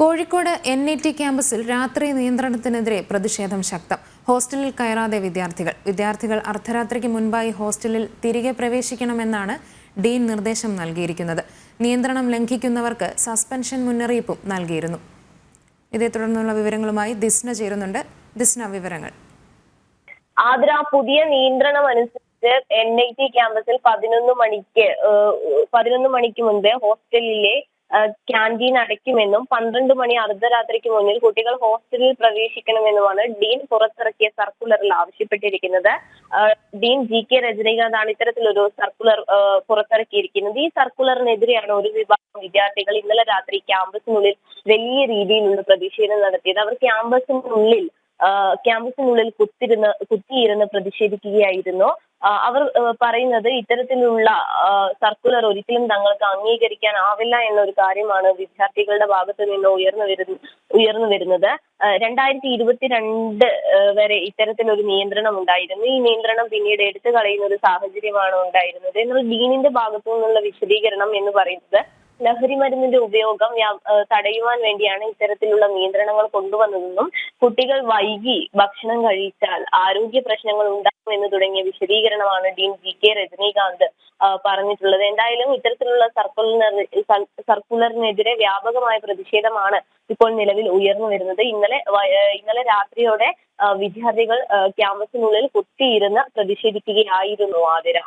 Kozhikode N I T ക്യാമ്പസിൽ രാത്രി നിയന്ത്രണത്തിനെതിരെ പ്രതിഷേധം ശക്തം. ഹോസ്റ്റലിൽ കയറാതെ വിദ്യാർത്ഥികൾ. വിദ്യാർത്ഥികൾ അർദ്ധരാത്രിക്ക് മുൻപായി ഹോസ്റ്റലിൽ തിരികെ പ്രവേശിക്കണമെന്നാണ് ഡീൻ നിർദ്ദേശം നൽകിയിരിക്കുന്നത്. നിയന്ത്രണം ലംഘിക്കുന്നവർക്ക് സസ്പെൻഷൻ മുന്നറിയിപ്പും നൽകിയിരുന്നു. ഇതേ തുടർന്നുള്ള വിവരങ്ങളുമായി ദിസ്ന ചേരുന്നുണ്ട്. ദിസ്ന വിവരങ്ങൾ. ആദ്ര പുതിയ നിയന്ത്രണം അനുസരിച്ച് എൻ ഐ ടി ക്യാമ്പസിൽ പതിനൊന്ന് മണിക്ക് പതിനൊന്ന് മണിക്ക് മുൻപ് ഹോസ്റ്റലിലെ ക്യാന്റീൻ അടയ്ക്കുമെന്നും പന്ത്രണ്ട് മണി അർദ്ധരാത്രിക്ക് മുന്നിൽ കുട്ടികൾ ഹോസ്റ്റലിൽ പ്രവേശിക്കണമെന്നുമാണ് ഡീൻ പുറത്തിറക്കിയ സർക്കുലറിൽ ആവശ്യപ്പെട്ടിരിക്കുന്നത്. ഡീൻ ജി കെ രജനീകാന്താണ് ഇത്തരത്തിലൊരു സർക്കുലർ പുറത്തിറക്കിയിരിക്കുന്നത്. ഈ സർക്കുലറിനെതിരെയാണ് ഒരു വിഭാഗം വിദ്യാർത്ഥികൾ ഇന്നലെ രാത്രി ക്യാമ്പസിനുള്ളിൽ വലിയ രീതിയിലുള്ള പ്രതിഷേധം നടത്തിയത്. അവർ ക്യാമ്പസിനുള്ളിൽ ക്യാമ്പസിനുള്ളിൽ കുത്തിരുന്ന് കുത്തിയിരുന്ന് പ്രതിഷേധിക്കുകയായിരുന്നു. അവർ പറയുന്നത് ഇത്തരത്തിലുള്ള സർക്കുലർ ഒരിക്കലും തങ്ങൾക്ക് അംഗീകരിക്കാൻ ആവില്ല എന്നൊരു കാര്യമാണ് വിദ്യാർത്ഥികളുടെ ഭാഗത്ത് നിന്ന് ഉയർന്നു വരുന്ന ഉയർന്നു വരുന്നത്. രണ്ടായിരത്തി ഇരുപത്തിരണ്ട് വരെ ഇത്തരത്തിലൊരു നിയന്ത്രണം ഉണ്ടായിരുന്നു. ഈ നിയന്ത്രണം പിന്നീട് എടുത്തു കളയുന്ന ഒരു സാഹചര്യമാണ് ഉണ്ടായിരുന്നത്. എന്നാൽ ഡീനിന്റെ ഭാഗത്തു നിന്നുള്ള വിശദീകരണം എന്ന് പറയുന്നത് ലഹരി മരുന്നിന്റെ ഉപയോഗം തടയുവാൻ വേണ്ടിയാണ് ഇത്തരത്തിലുള്ള നിയന്ത്രണങ്ങൾ കൊണ്ടുവന്നതെന്നും കുട്ടികൾ വൈകി ഭക്ഷണം കഴിച്ചാൽ ആരോഗ്യ പ്രശ്നങ്ങൾ ഉണ്ടാകും എന്ന് തുടങ്ങിയ വിശദീകരണമാണ് ഡീൻ ജി കെ രജനീകാന്ത് പറഞ്ഞിട്ടുള്ളത്. എന്തായാലും ഇത്തരത്തിലുള്ള സർക്കുലറിന് സർക്കുലറിനെതിരെ വ്യാപകമായ പ്രതിഷേധമാണ് ഇപ്പോൾ നിലവിൽ ഉയർന്നു വരുന്നത്. ഇന്നലെ ഇന്നലെ രാത്രിയോടെ വിദ്യാർത്ഥികൾ ക്യാമ്പസിനുള്ളിൽ കുത്തിയിരുന്ന് പ്രതിഷേധിക്കുകയായിരുന്നു ആതിര.